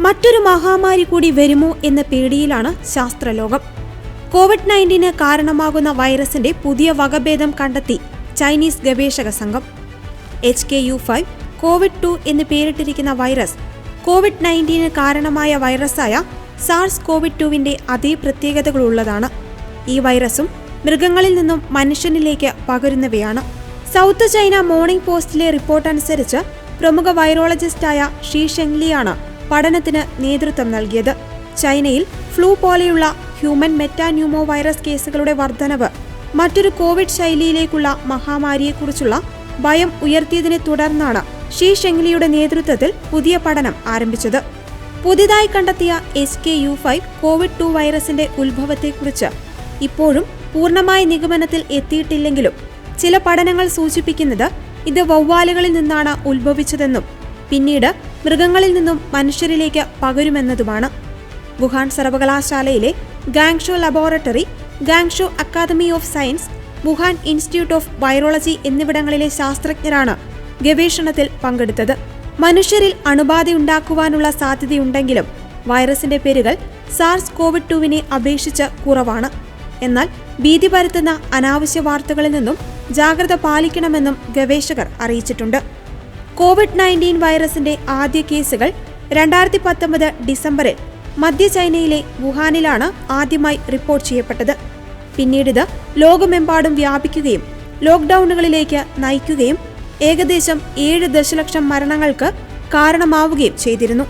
മറ്റൊരു മഹാമാരി കൂടി വരുമോ എന്ന പേടിയിലാണ് ശാസ്ത്രലോകം. കോവിഡ് നയന്റീന് കാരണമാകുന്ന വൈറസിന്റെ പുതിയ വകഭേദം കണ്ടെത്തി ചൈനീസ് ഗവേഷക സംഘം. H K U five COVID two എന്ന് പേരിട്ടിരിക്കുന്ന വൈറസ് കോവിഡ് നയന്റീന് കാരണമായ വൈറസായ സാർസ് കോവിഡ് ടുവിന്റെ അതേ പ്രത്യേകതകളുള്ളതാണ്. ഈ വൈറസും മൃഗങ്ങളിൽ നിന്നും മനുഷ്യനിലേക്ക് പകരുന്നവയാണ്. സൗത്ത് ചൈന മോർണിംഗ് പോസ്റ്റിലെ റിപ്പോർട്ട് അനുസരിച്ച് പ്രമുഖ വൈറോളജിസ്റ്റായ ഷീ ഷെങ്ലിയാണ് പഠനത്തിന് നേതൃത്വം നൽകിയത്. ചൈനയിൽ ഫ്ലൂ പോലെയുള്ള ഹ്യൂമൻ മെറ്റാന്യൂമോ വൈറസ് കേസുകളുടെ വർധനവ് മറ്റൊരു കോവിഡ് ശൈലിയിലേക്കുള്ള മഹാമാരിയെക്കുറിച്ചുള്ള ഭയം ഉയർത്തിയതിനെ തുടർന്നാണ് ഷീ ഷെങ്ലിയുടെ നേതൃത്വത്തിൽ പുതിയ പഠനം ആരംഭിച്ചത്. പുതിയതായി കണ്ടെത്തിയ S K U five COVID two വൈറസിന്റെ ഉത്ഭവത്തെക്കുറിച്ച് ഇപ്പോഴും പൂർണമായ നിഗമനത്തിൽ എത്തിയിട്ടില്ലെങ്കിലും ചില പഠനങ്ങൾ സൂചിപ്പിക്കുന്നത് ഇത് വവ്വാലുകളിൽ നിന്നാണ് ഉത്ഭവിച്ചതെന്നും പിന്നീട് മൃഗങ്ങളിൽ നിന്നും മനുഷ്യരിലേക്ക് പകരുമെന്നതുമാണ്. വുഹാൻ സർവകലാശാലയിലെ Guangzhou laboratory Guangzhou academy of science Wuhan institute of virology എന്നിവിടങ്ങളിലെ ശാസ്ത്രജ്ഞരാണ് ഗവേഷണത്തിൽ പങ്കെടുത്തത്. മനുഷ്യരിൽ അണുബാധയുണ്ടാക്കുവാനുള്ള സാധ്യതയുണ്ടെങ്കിലും വൈറസിന്റെ പേരുകൾ സാർസ് കോവിഡ് ടുവിനെ അപേക്ഷിച്ച് കുറവാണ്. എന്നാൽ ഭീതി പരത്തുന്ന അനാവശ്യ വാർത്തകളിൽ നിന്നും ജാഗ്രത പാലിക്കണമെന്നും ഗവേഷകർ അറിയിച്ചിട്ടുണ്ട്. കോവിഡ് നയന്റീൻ വൈറസിന്റെ ആദ്യ കേസുകൾ രണ്ടായിരത്തി പത്തൊമ്പത് ഡിസംബറിൽ മധ്യ ചൈനയിലെ വുഹാനിലാണ് ആദ്യമായി റിപ്പോർട്ട് ചെയ്യപ്പെട്ടത്. പിന്നീട് ഇത് ലോകമെമ്പാടും വ്യാപിക്കുകയും ലോക്ക്ഡൌണുകളിലേക്ക് നയിക്കുകയും ഏകദേശം ഏഴ് ദശലക്ഷം മരണങ്ങൾക്ക് കാരണമാവുകയും ചെയ്തിരുന്നു.